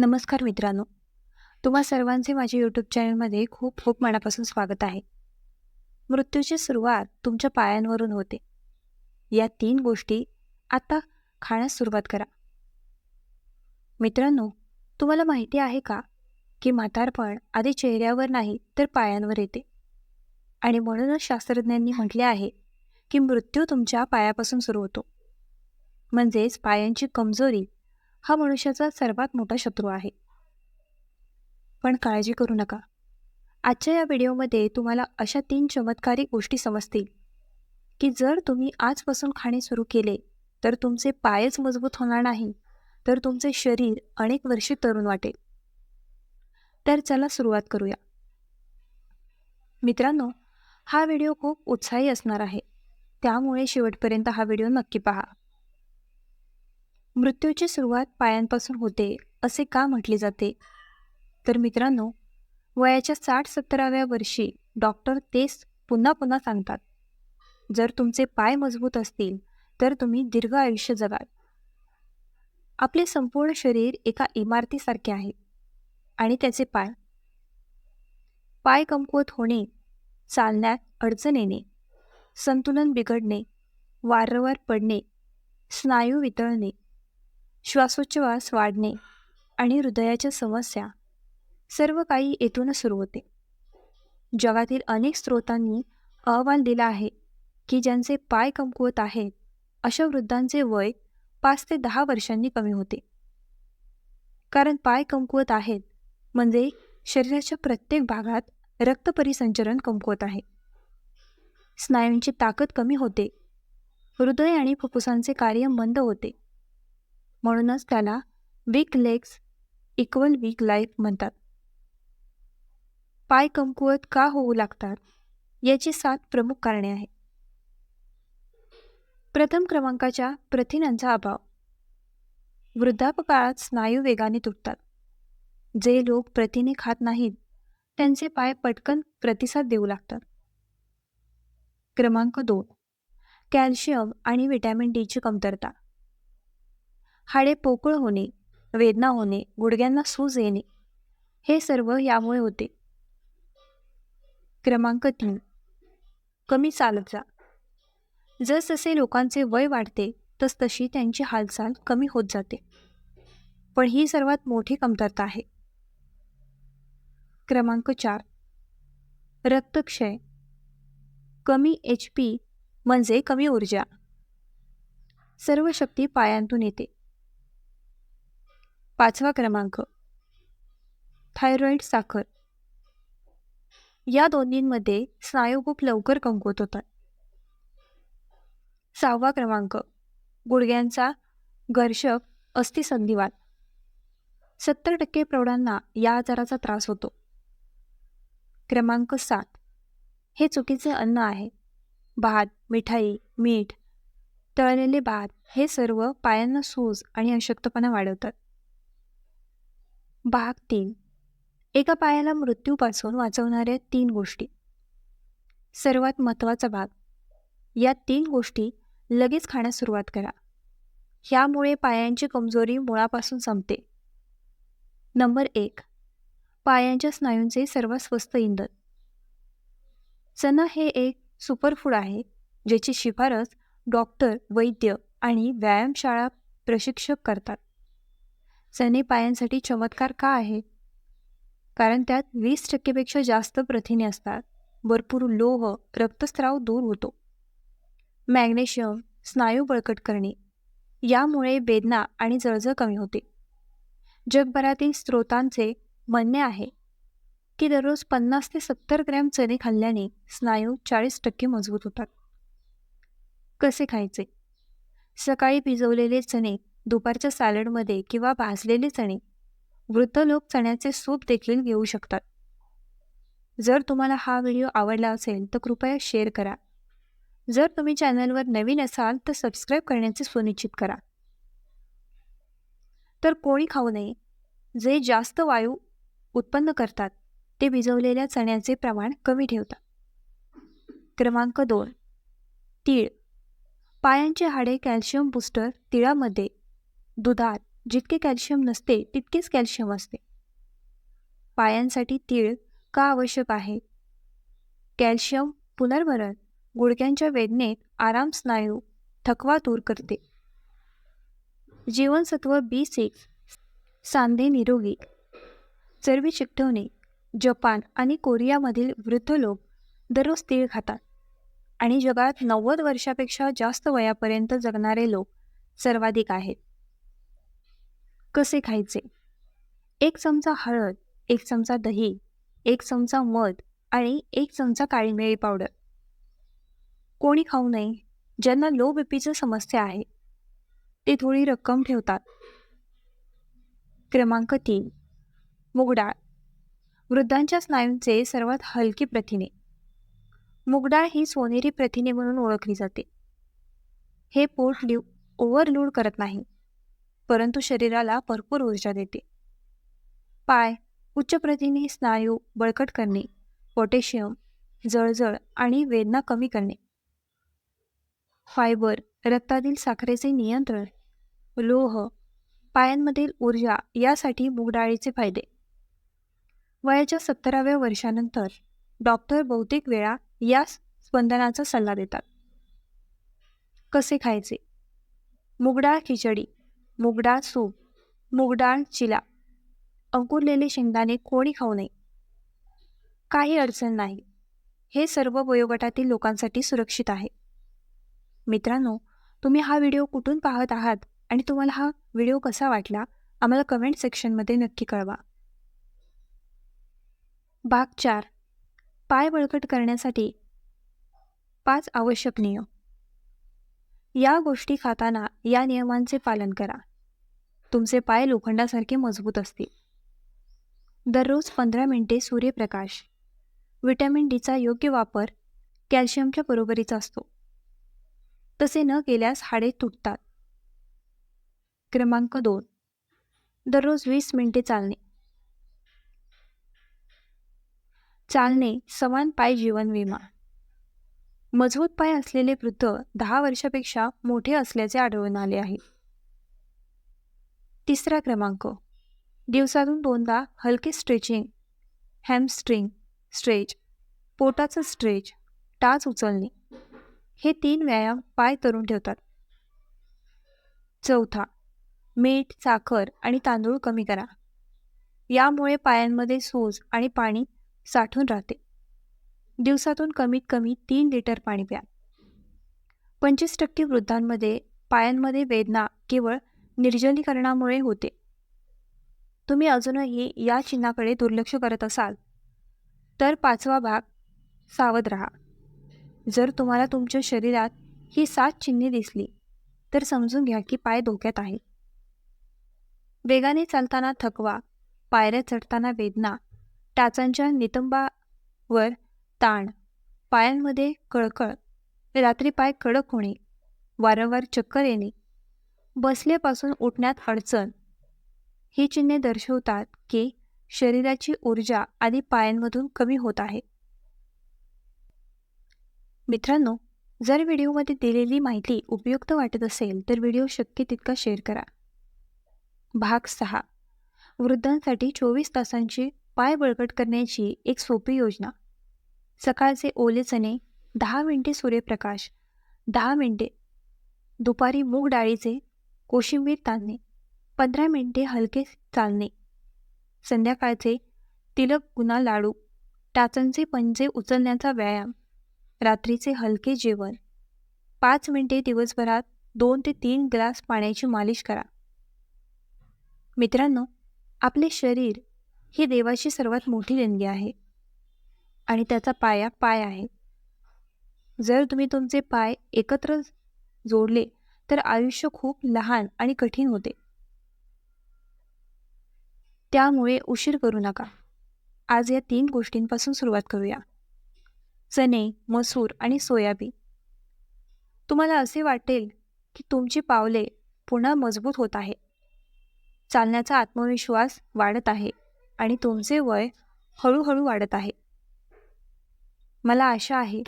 नमस्कार मित्रांनो. तुम्हा सर्वांचे माझ्या यूट्यूब चॅनलमध्ये खूप खूप मनापासून स्वागत आहे. मृत्यूची सुरुवात तुमच्या पायांवरून होते. या तीन गोष्टी आता खाण्यास सुरुवात करा. मित्रांनो तुम्हाला माहिती आहे का की म्हातारपण आधी चेहऱ्यावर नाही तर पायांवर येते. आणि म्हणूनच शास्त्रज्ञांनी म्हटले आहे की मृत्यू तुमच्या पायापासून सुरू होतो. म्हणजेच पायांची कमजोरी हा मनुष्याचा सर्वात मोठा शत्रू आहे. पण काळजी करू नका. आजच्या या व्हिडिओमध्ये तुम्हाला अशा तीन चमत्कारिक गोष्टी समजतील की जर तुम्ही आजपासून खाणे सुरू केले तर तुमचे पायच मजबूत होणार नाही तर तुमचे शरीर अनेक वर्षे तरुण वाटेल. तर चला सुरुवात करूया. मित्रांनो हा व्हिडिओ खूप उत्साही असणार आहे. त्यामुळे शेवटपर्यंत हा व्हिडिओ नक्की पहा. मृत्यूची सुरुवात पायांपासून होते असे का म्हटले जाते? तर मित्रांनो वयाच्या साठ सत्तराव्या वर्षी डॉक्टर तेच पुन्हा पुन्हा सांगतात. जर तुमचे पाय मजबूत असतील तर तुम्ही दीर्घ आयुष्य जगाल. आपले संपूर्ण शरीर एका इमारतीसारखे आहे. आणि त्याचे पाय? पाय कमकुवत होणे चालण्यात अडचण येणे संतुलन बिघडणे वारंवार पडणे स्नायू वितळणे श्वासोच्छवास वाढणे आणि हृदयाच्या समस्या सर्व काही येथूनच सुरू होते. जगातील अनेक स्रोतांनी अहवाल दिला आहे की ज्यांचे पाय कमकुवत आहेत अशा वृद्धांचे वय पाच ते दहा वर्षांनी कमी होते. कारण पाय कमकुवत आहेत म्हणजे शरीराच्या प्रत्येक भागात रक्तपरिसंचरण कमकुवत आहे. स्नायूंची ताकद कमी होते हृदय आणि फुफ्फुसांचे कार्य मंद होते. म्हणूनच त्याला weak legs equal weak life म्हणतात. पाय कमकुवत का होऊ लागतात? याची सात प्रमुख कारणे आहेत. प्रथम क्रमांकाच्या प्रथिनांचा अभाव. वृद्धापकाळात स्नायू वेगाने तुटतात. जे लोक प्रथिने खात नाहीत त्यांचे पाय पटकन प्रतिसाद देऊ लागतात. क्रमांक दोन. कॅल्शियम आणि व्हिटॅमिन डीची कमतरता. हाडे पोकळ होणे वेदना होणे गुडघ्यांना सूज येणे हे सर्व यामुळे होते. क्रमांक तीन. कमी चालत जा जसजसे लोकांचे वय वाढते तसतशी त्यांची हालचाल कमी होत जाते. पण ही सर्वात मोठी कमतरता आहे. क्रमांक चार. रक्तक्षय. कमी एच पी म्हणजे कमी ऊर्जा. सर्व शक्ती पायांतून येते. पाचवा क्रमांक. थायरॉईड साखर. या दोन्हींमध्ये स्नायू खूप लवकर कमकुवत होतात. सहावा क्रमांक. गुडघ्यांचा घर्षक अस्थिसंधिवात. सत्तर टक्के प्रौढांना या आजाराचा त्रास होतो. क्रमांक सात. हे चुकीचे अन्न आहे. भात मिठाई मीठ तळलेले भात हे सर्व पायांना सूज आणि अशक्तपणा वाढवतात. भाग तीन. एका पायाला मृत्यूपासून वाचवणाऱ्या तीन गोष्टी. सर्वात महत्त्वाचा भाग. या तीन गोष्टी लगेच खाण्यास सुरुवात करा. ह्यामुळे पायांची कमजोरी मुळापासून संपते. नंबर एक. पायांच्या स्नायूंचे सर्वात स्वस्त इंधन. चणा हे एक सुपरफूड आहे ज्याची शिफारस डॉक्टर वैद्य आणि व्यायामशाळा प्रशिक्षक करतात. चणे पायांसाठी चमत्कार का आहे कारण त्यात वीस टक्केपेक्षा जास्त प्रथिने असतात. भरपूर लोह रक्तस्राव दूर होतो. मॅग्नेशियम स्नायू बळकट करणे. यामुळे वेदना आणि जळजळ कमी होते. जगभरातील स्रोतांचे म्हणणे आहे की दररोज पन्नास ते सत्तर ग्रॅम चणे खाल्ल्याने स्नायू चाळीस टक्के मजबूत होतात. कसे खायचे? सकाळी भिजवलेले चणे दुपारच्या सॅलडमध्ये किंवा भाजलेले चणे. वृद्ध लोक चण्याचे सूप देखील घेऊ शकतात. जर तुम्हाला हा व्हिडिओ आवडला असेल तर कृपया शेअर करा. जर तुम्ही चॅनलवर नवीन असाल तर सबस्क्राईब करण्याचे सुनिश्चित करा. तर कोणी खाऊ नये. जे जास्त वायू उत्पन्न करतात ते भिजवलेल्या चण्याचे प्रमाण कमी ठेवतात. क्रमांक दोन. तीळ. पायांचे हाडे कॅल्शियम बूस्टर तिळामध्ये दुधात जितके कॅल्शियम नसते तितकेच कॅल्शियम असते. पायांसाठी तीळ का आवश्यक आहे? कॅल्शियम पुनर्भरण गुडघ्यांच्या वेदनेत आराम स्नायू थकवा दूर करते. जीवनसत्व बी सिक्स सांधे निरोगी. चरबी चिकटवणे जपान आणि कोरियामधील वृद्ध लोक दररोज तीळ खातात. आणि जगात नव्वद वर्षापेक्षा जास्त वयापर्यंत जगणारे लोक सर्वाधिक आहेत. कसे खायचे? एक चमचा हळद एक चमचा दही एक चमचा मध आणि एक चमचा काळी मिरी पावडर. कोणी खाऊ नये ज्यांना लो बीपीची समस्या आहे ते थोडी रक्कम ठेवतात. क्रमांक तीन मुगडाळ. वृद्धांच्या स्नायूंचे सर्वात हलकी प्रथिने. मुगडाळ ही सोनेरी प्रथिने म्हणून ओळखली जाते. हे पोट लिव ओव्हरलोड करत नाही. परंतु शरीराला भरपूर ऊर्जा देते. पाय उच्च प्रथिने स्नायू बळकट करणे पोटॅशियम जळजळ आणि वेदना कमी करणे. फायबर रक्तातील साखरेचे नियंत्रण लोह पायांमधील ऊर्जा यासाठी मुगडाळीचे फायदे. वयाच्या सत्तराव्या वर्षानंतर डॉक्टर बहुतेक वेळा या स्पंदनाचा सल्ला देतात. कसे खायचे? मुगडाळ खिचडी मुगडाळ सूप मुगडाळ चिला. अंकुरलेले शेंगदाणे कोणी खाऊ नये. काही अडचण नाही. हे सर्व वयोगटातील लोकांसाठी सुरक्षित आहे. मित्रांनो तुम्ही हा व्हिडिओ कुठून पाहत आहात आणि तुम्हाला हा व्हिडिओ कसा वाटला आम्हाला कमेंट सेक्शनमध्ये नक्की कळवा. भाग चार. पाय बळकट करण्यासाठी पाच आवश्यक नियम. या गोष्टी खाताना या नियमांचे पालन करा. तुमचे पाय लोखंडासारखे मजबूत असतील. दररोज पंधरा मिनिटे सूर्यप्रकाश. व्हिटॅमिन डीचा योग्य वापर कॅल्शियमच्या बरोबरीचा असतो. तसे न केल्यास हाडे तुटतात. क्रमांक दोन. दररोज वीस मिनिटे चालणे. चालणे समान पाय जीवन विमा. मजबूत पाय असलेले वृद्ध दहा वर्षापेक्षा मोठे असल्याचे आढळून आले आहे. तिसरा क्रमांक. दिवसातून दोनदा हलके स्ट्रेचिंग हॅमस्ट्रिंग स्ट्रेच पोटाचं स्ट्रेच टाच उचलणे. हे तीन व्यायाम पाय तरून ठेवतात. चौथा मीठ साखर आणि तांदूळ कमी करा. यामुळे पायांमध्ये सूज आणि पाणी साठून राहते. दिवसातून कमीत कमी तीन लिटर पाणी प्या. पंचवीस टक्के वृद्धांमध्ये पायांमध्ये वेदना केवळ निर्जलीकरणामुळे होते. तुम्ही अजूनही या चिन्हाकडे दुर्लक्ष करत असाल तर पाचवा भाग सावध राहा. जर तुम्हाला तुमच्या शरीरात ही सात चिन्हे दिसली तर समजून घ्या की पाय धोक्यात आहे. वेगाने चालताना थकवा पायऱ्या चढताना वेदना टाचांच्या नितंबावर ताण पायांमध्ये कळकळ रात्री पाय कडक होणे वारंवार चक्कर येणे बसल्यापासून उठण्यात अडचण. ही चिन्हे दर्शवतात की शरीराची ऊर्जा आधी पायांमधून कमी होत आहे. मित्रांनो जर व्हिडिओमध्ये दिलेली माहिती उपयुक्त वाटत असेल तर व्हिडिओ शक्य तितका शेअर करा. भाग सहा. वृद्धांसाठी चोवीस तासांची पाय बळकट करण्याची एक सोपी योजना. सकाळचे ओले चणे दहा मिनिटे सूर्यप्रकाश दहा मिनिटे. दुपारी मूग डाळीचे कोशिंबीर ताणणे पंधरा मिनिटे हलके चालणे संध्याकाळचे तिलक गुना लाडू टाचांचे पंजे उचलण्याचा व्यायाम रात्रीचे हलके जेवण. पाच मिनिटे दिवसभरात दोन ते तीन ग्लास पाण्याची मालिश करा. मित्रांनो आपले शरीर ही देवाची सर्वात मोठी देणगी आहे आणि त्याचा पाया पाय आहे. जर तुम्ही तुमचे पाय एकत्र जोडले तर आयुष्य खूप लहान आणि कठीण होते. त्यामुळे उशीर करू नका. आज या तीन गोष्टींपासून सुरुवात करूया. चणे मसूर आणि सोयाबीन. तुम्हाला असे वाटेल की तुमची पावले पुन्हा मजबूत होत आहे. चालण्याचा आत्मविश्वास वाढत आहे आणि तुमचे वय हळूहळू वाढत आहे. मला आशा आहे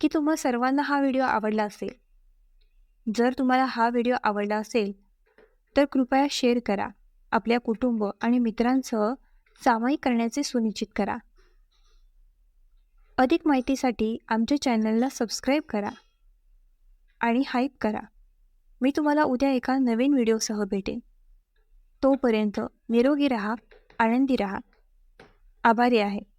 की तुम्हा सर्वांना हा व्हिडिओ आवडला असेल. जर तुम्हाला हा व्हिडिओ आवडला असेल तर कृपया शेअर करा. आपल्या कुटुंब आणि मित्रांसह सामायिक करण्याचे सुनिश्चित करा. अधिक माहितीसाठी आमच्या चॅनलला सबस्क्राईब करा आणि हाईप करा. मी तुम्हाला उद्या एका नवीन व्हिडिओसह भेटेन. तोपर्यंत निरोगी रहा आनंदी रहा. आभारी आहे.